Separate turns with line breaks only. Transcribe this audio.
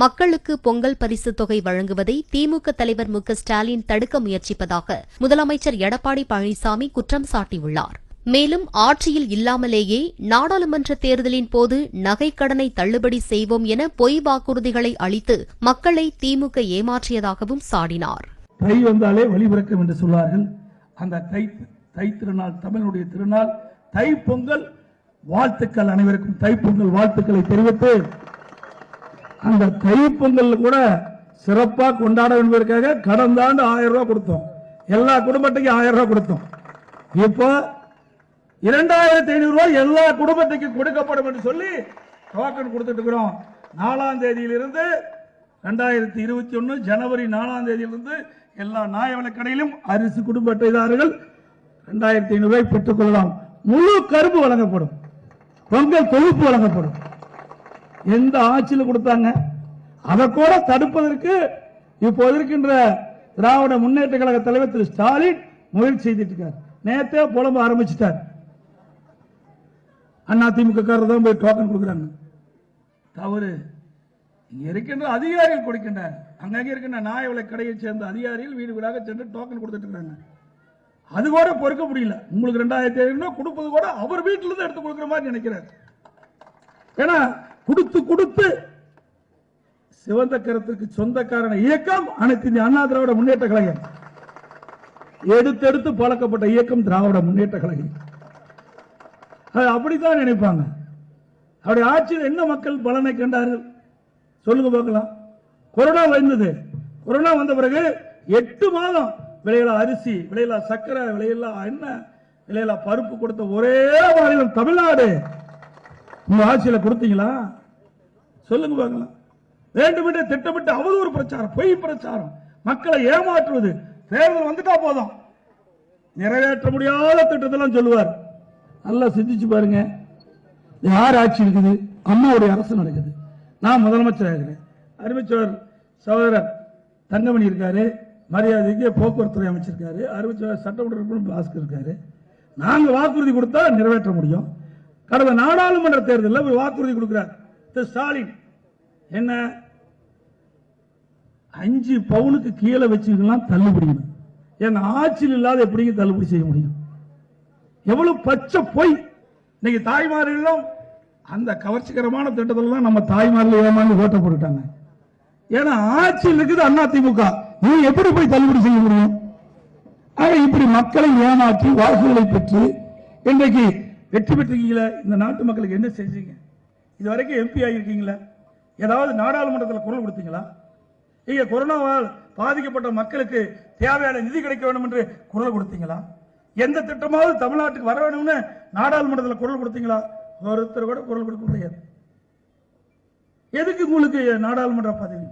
மக்களுக்கு பொங்கல் பரிசு தொகை வழங்குவதை திமுக தலைவர் மு ஸ்டாலின் தடுக்க முயற்சிப்பதாக முதலமைச்சர் எடப்பாடி பழனிசாமி குற்றம் சாட்டியுள்ளார். மேலும் ஆட்சியில் இல்லாமலேயே நாடாளுமன்ற தேர்தலின் போது நகைக்கடனை தள்ளுபடி செய்வோம் என பொய் வாக்குறுதிகளை அளித்து மக்களை திமுக ஏமாற்றியதாகவும் சாடினார்.
தை வந்தாலே வழிபிறக்கும் என்று சொல்வார்கள். அந்த தை தை திருநாள் தமிழுடைய திருநாள் தை பொங்கல் வாழ்த்துக்கள் அனைவருக்கும் தை பொங்கல் வாழ்த்துக்களை தெரிவித்து அந்த தை கூட சிறப்பாக கொண்டாட என்பதற்காக கடந்த ஆண்டு ஆயிரம் ரூபாய் கொடுத்தோம். எல்லா குடும்பத்துக்கும் ஆயிரம் ரூபாய் கொடுத்தோம். இப்போ இரண்டாயிரத்தி ஐநூறு ரூபாய் எல்லா குடும்பத்துக்கும் கொடுக்கப்படும் என்று சொல்லி டோக்கன் கொடுத்துட்டு இருக்கிறோம். நாலாம் தேதியிலிருந்து ரெண்டாயிரத்தி இருபத்தி ஒன்று ஜனவரி நாலாம் தேதியிலிருந்து எல்லா நியாய கடையிலும் அரிசி குடும்ப அட்டைதாரர்கள் ரெண்டாயிரத்தி ஐநூறு ரூபாய் முழு கரும்பு வழங்கப்படும். பொங்கல் தொகுப்பு வழங்கப்படும். எந்த ஆட்சியில் கொடுத்தாங்க? அதை கூட தடுப்பதற்கு இப்போது இருக்கின்ற திராவிட முன்னேற்ற கழக தலைவர் திரு ஸ்டாலின் முயற்சி செய்துட்டு இருக்கார். நேத்தே புலம்ப ஆரம்பிச்சிட்டார். அண்ணா திமுக காரர் தான் போய் டோக்கன் கொடுக்குறாங்க. தவறு. இங்கே இருக்கின்ற அதிகாரிகள் கொடுக்கின்றார். அங்கங்கே இருக்கின்ற நியாய விலை கடையை சேர்ந்த அதிகாரிகள் வீடு வீடாக சென்று டோக்கன் கொடுத்துட்டு இருக்காங்க. அது கூட பொறுக்க முடியல. உங்களுக்கு ரெண்டாயிரத்தி ஐநூறு கொடுப்பது கூட அவர் வீட்டிலிருந்து எடுத்து கொடுக்குற மாதிரி நினைக்கிறார். ஏன்னா கொடுத்து கொடுத்து சிவந்த கரத்திற்கு சொந்தக்காரன இயக்கம் அனைத்து இந்திய அண்ணா திராவிட முன்னேற்ற கழகம். எடுத்தெடுத்து பழக்கப்பட்ட இயக்கம் திராவிட முன்னேற்ற கழகம். அது அப்படித்தான் நினைப்பாங்க. அவருடைய ஆட்சியில் என்ன மக்கள் பலனை கண்டார்கள்? சொல்லுங்க பார்க்கலாம். கொரோனா வந்தது. கொரோனா வந்த பிறகு எட்டு மாதம் விலையில அரிசி விலையில சக்கரை விலையில என்ன விலையில பருப்பு கொடுத்த ஒரே மாநிலம் தமிழ்நாடு. உங்க ஆட்சியில கொடுத்தீங்களா? சொல்லுங்க பார்க்கலாம் வேண்டுமென்றே திட்டமிட்டு அவதூறு பிரச்சாரம் பொய் பிரச்சாரம். மக்களை ஏமாற்றுவது. தேர்தல் வந்துட்டா போதும். நிறைவேற்ற முடியாத திட்டத்தெல்லாம் சொல்லுவார். நல்லா சிந்திச்சு பாருங்க. யார் ஆட்சி இருக்குது? அம்மாவுடைய அரசு நடக்குது. நான் முதலமைச்சர் ஆகிறேன் அறிவிச்சவர் சகோதரர் தங்கமணி இருக்காரு. மரியாதைக்கு போக்குவரத்துறை அமைச்சிருக்காரு. அறிவிச்சவர் சட்டமன்ற பாஸ்கர் இருக்காரு. நாங்கள் வாக்குறுதி கொடுத்தா நிறைவேற்ற முடியும். கடந்த நாடாளுமன்ற தேர்தலில் ஒரு வாக்குறுதி கொடுக்கிறார். திரு ஸ்டாலின். என்ன? அஞ்சு பவுனுக்கு கீழே வச்சுக்கலாம் தள்ளுபடி ஏன்னா ஆட்சியில் இல்லாத எப்படிங்க தள்ளுபடி செய்ய முடியும்? எவ்வளவு பச்சை பொய். இன்னைக்கு தாய்மார்களும் அந்த கவர்ச்சிகரமான திட்டத்திலாம் நம்ம தாய்மார்கள் ஏமாந்து ஓட்ட போட்டுட்டாங்க. ஏன்னா ஆட்சியில் இருக்குது அண்ணா திமுக நீ எப்படி போய் தள்ளுபடி செய்ய முடியும்? ஆக இப்படி மக்களை ஏமாற்றி வாக்குகளை பெற்று இன்றைக்கு வெற்றி பெற்றிருக்கீங்களா? இந்த நாட்டு மக்களுக்கு என்ன செஞ்சீங்க? இது வரைக்கும் எம்பி ஆகியிருக்கீங்களா ஏதாவது நாடாளுமன்றத்தில் குரல் கொடுத்தீங்களா? நீங்க கொரோனாவால் பாதிக்கப்பட்ட மக்களுக்கு தேவையான நிதி கிடைக்க வேண்டும் என்று குரல் கொடுத்தீங்களா? எந்த திட்டமாவது தமிழ்நாட்டுக்கு வர வேணும்னு நாடாளுமன்றத்தில் குரல் கொடுத்தீங்களா? ஒருத்தர் கூட குரல் கொடுக்க முடியாது. எதுக்கு உங்களுக்கு நாடாளுமன்ற பதவி?